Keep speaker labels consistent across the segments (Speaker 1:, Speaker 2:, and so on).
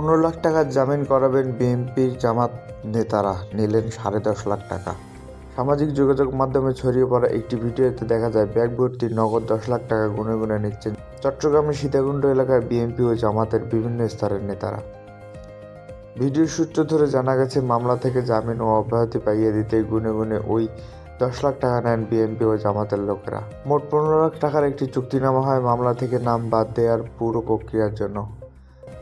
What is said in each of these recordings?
Speaker 1: পনেরো লাখ টাকার জামিন করাবেন বিএনপির জামাত নেতারা। নিলেন সাড়ে দশ লাখ টাকা। সামাজিক যোগাযোগ মাধ্যমে ছড়িয়ে পড়া একটি ভিডিওতে দেখা যায়, ব্যাগ ভর্তি নগদ দশ লাখ টাকা গুনে গুনে নিচ্ছেন চট্টগ্রামের সীতাকুণ্ড এলাকার বিএনপি ও জামাতের বিভিন্ন স্তরের নেতারা। ভিডিওর সূত্র ধরে জানা গেছে, মামলা থেকে জামিন ও অব্যাহতি পাইয়ে দিতে গুনে গুনে ওই দশ লাখ টাকা নেন বিএনপি ও জামাতের লোকেরা। মোট পনেরো লাখ টাকার একটি চুক্তি চুক্তিনামা হয় মামলা থেকে নাম বাদ দেওয়ার পুরো প্রক্রিয়ার জন্য।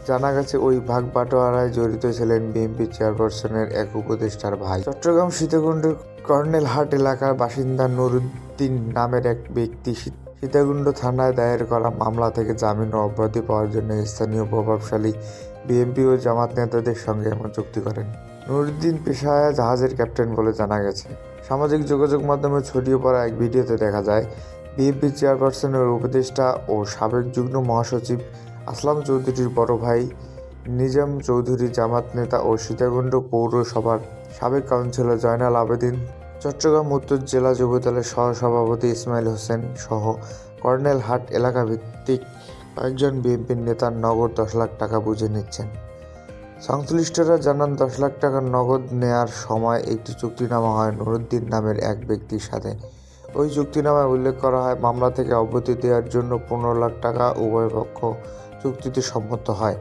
Speaker 1: জানা গেছে, ওই ভাগ বাটোয়ারায় জড়িত ছিলেন বিএনপি চেয়ারপারসনের এক উপদেষ্টার ভাই। চট্টগ্রাম সীতাকুণ্ডের কর্নেলহাট এলাকার বাসিন্দা নুরুদ্দিন নামের এক ব্যক্তি সীতাকুণ্ড থানায় দায়ের করা মামলা থেকে জামিন অব্যাহতি পাওয়ার জন্য স্থানীয় প্রভাবশালী বিএনপি ও জামাত নেতাদের সঙ্গে এমন চুক্তি করেন। নুরুদ্দিন পেশায় জাহাজের ক্যাপ্টেন বলে জানা গেছে। সামাজিক যোগাযোগ মাধ্যমে ছড়িয়ে পড়া এক ভিডিওতে দেখা যায়, বিএনপি চেয়ারপারসনের উপদেষ্টা ও সাবেক যুগ্ম মহাসচিব আসলাম চৌধুরীর বড় ভাই নিজাম চৌধুরী, জামাত নেতা ও সীতাকুণ্ড পৌরসভার সাবেক কাউন্সিলর জয়নাল আবেদিন, চট্টগ্রাম উত্তর জেলা যুবদলের সহসভাপতি ইসমাইল হোসেন সহ কর্নেল হাট এলাকা ভিত্তিক কয়েকজন বিএনপির নেতার নগদ দশ লাখ টাকা বুঝে নিচ্ছেন। সংশ্লিষ্টরা জানান, দশ লাখ টাকার নগদ নেয়ার সময় একটি চুক্তিনামা হয় নুরুদ্দিন নামের এক ব্যক্তির সাথে। ওই চুক্তিনামায় উল্লেখ করা হয়, মামলা থেকে অব্যাহতি দেওয়ার জন্য পনেরো লাখ টাকা উভয় পক্ষ চুক্তিতে সম্মত হয়।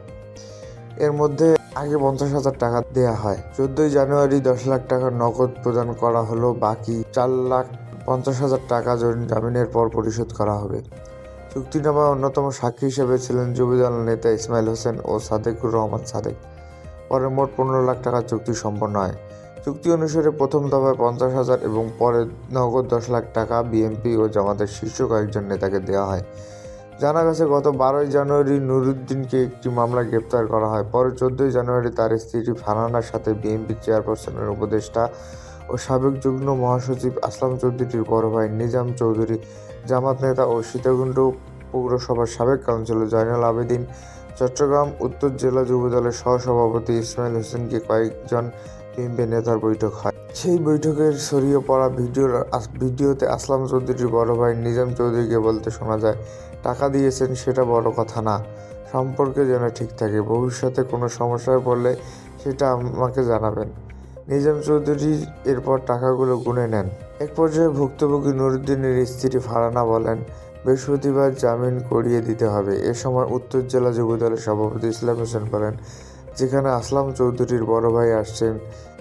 Speaker 1: এর মধ্যে আগে পঞ্চাশ হাজার টাকা দেয়া হয়। চোদ্দই জানুয়ারি দশ লাখ টাকা নগদ প্রদান করা হলো, বাকি চার লাখ পঞ্চাশ হাজার টাকা জামিনের পর পরিশোধ করা হবে। চুক্তিনামায় অন্যতম সাক্ষী হিসেবে ছিলেন যুবদল নেতা ইসমাইল হোসেন ও সাদেকুর রহমান সাদেক। পরে মোট পনেরো লাখ টাকার চুক্তি সম্পন্ন হয়। চুক্তি অনুসারে প্রথম দফায় পঞ্চাশ হাজার এবং পরে নগদ দশ লাখ টাকা বিএনপি ও জামাতের শীর্ষ কয়েকজন নেতাকে দেওয়া হয়। জানা গেছে, গত বারোই জানুয়ারি নুরুদ্দিনকে একটি মামলা গ্রেপ্তার করা হয়। পরে চোদ্দই জানুয়ারি তার স্ত্রী ফারহানার সাথে বিএনপি চেয়ারপারসনের উপদেষ্টা ও সাবেক যুগ্ম মহাসচিব আসলাম চৌধুরীর বড় ভাই নিজাম চৌধুরী, জামাত নেতা ও সীতাকুণ্ড পৌরসভার সাবেক কাউন্সিলর জয়নাল আবেদিন, চট্টগ্রাম উত্তর জেলা যুবদলের সহসভাপতি ইসমাইল হোসেনকে কয়েকজন বিএনপি নেতার বৈঠক হয়। সেই বৈঠকের ছড়িয়ে পড়া ভিডিওর ভিডিওতে আসলাম চৌধুরীর বড় ভাই নিজাম চৌধুরীকে বলতে শোনা যায়, টাকা দিয়েছেন সেটা বড় কথা না। সম্পর্কে যেন ঠিক থাকে। ভবিষ্যতে কোনো সমস্যায় পড়লে সেটা আমাকে জানাবেন। নিজাম চৌধুরী এরপর টাকাগুলো গুনে নেন। এক পর্যায়ে ভুক্তভোগী নুরুদ্দিনের স্ত্রী ফারানা বলেন, বৃহস্পতিবার জামিন করিয়ে দিতে হবে। এ সময় উত্তর জেলা যুবদলের সভাপতি ইসলাম হোসেন বলেন যেখানে আসলাম চৌধুরীর বড় ভাই আসছেন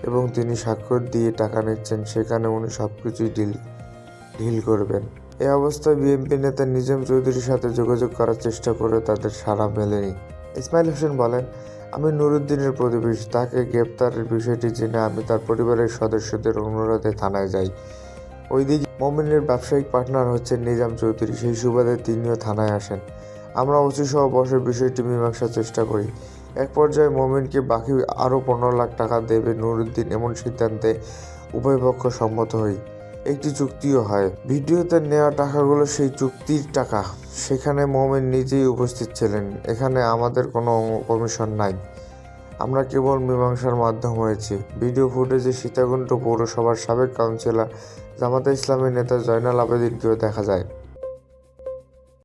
Speaker 1: এবং তিনি স্বাক্ষর দিয়ে টাকা নিচ্ছেন, সেখানে উনি সব কিছুই ডিল ঢিল করবেন। এ অবস্থায় বিএনপি নেতা নিজাম চৌধুরীর সাথে যোগাযোগ করার চেষ্টা করে তাদের সাড়া মেলেনি। ইসমাইল হোসেন বলেন, আমি নুরুদ্দিনের প্রতিবেশী, তাকে গ্রেপ্তারের বিষয়টি জেনে আমি তার পরিবারের সদস্যদের অনুরোধে থানায় যাই। ওইদিকে মমিনের ব্যবসায়িক পার্টনার হচ্ছেন নিজাম চৌধুরী, সেই সুবাদে তিনিও থানায় আসেন। আমরা ওসি সহ বসে বিষয়টি মীমাংসার চেষ্টা করি। এক পর্যায়ে মমিনকে বাকি আরও পনেরো লাখ টাকা দেবে নুরুদ্দিন এমন সিদ্ধান্তে উভয়পক্ষ সম্মত হই। একটি চুক্তিও হয়। ভিডিওতে নেওয়া টাকাগুলো সেই চুক্তির টাকা। সেখানে মোমেন নিজেই উপস্থিত ছিলেন। এখানে আমাদের কোনো কমিশন নাই। আমরা কেবল মীমাংসার মাধ্যম হয়েছি। ভিডিও ফুটেজে সীতাকুণ্ড পৌরসভার সাবেক কাউন্সিলর জামাতে ইসলামী নেতা জয়নাল আবেদিনকেও দেখা যায়।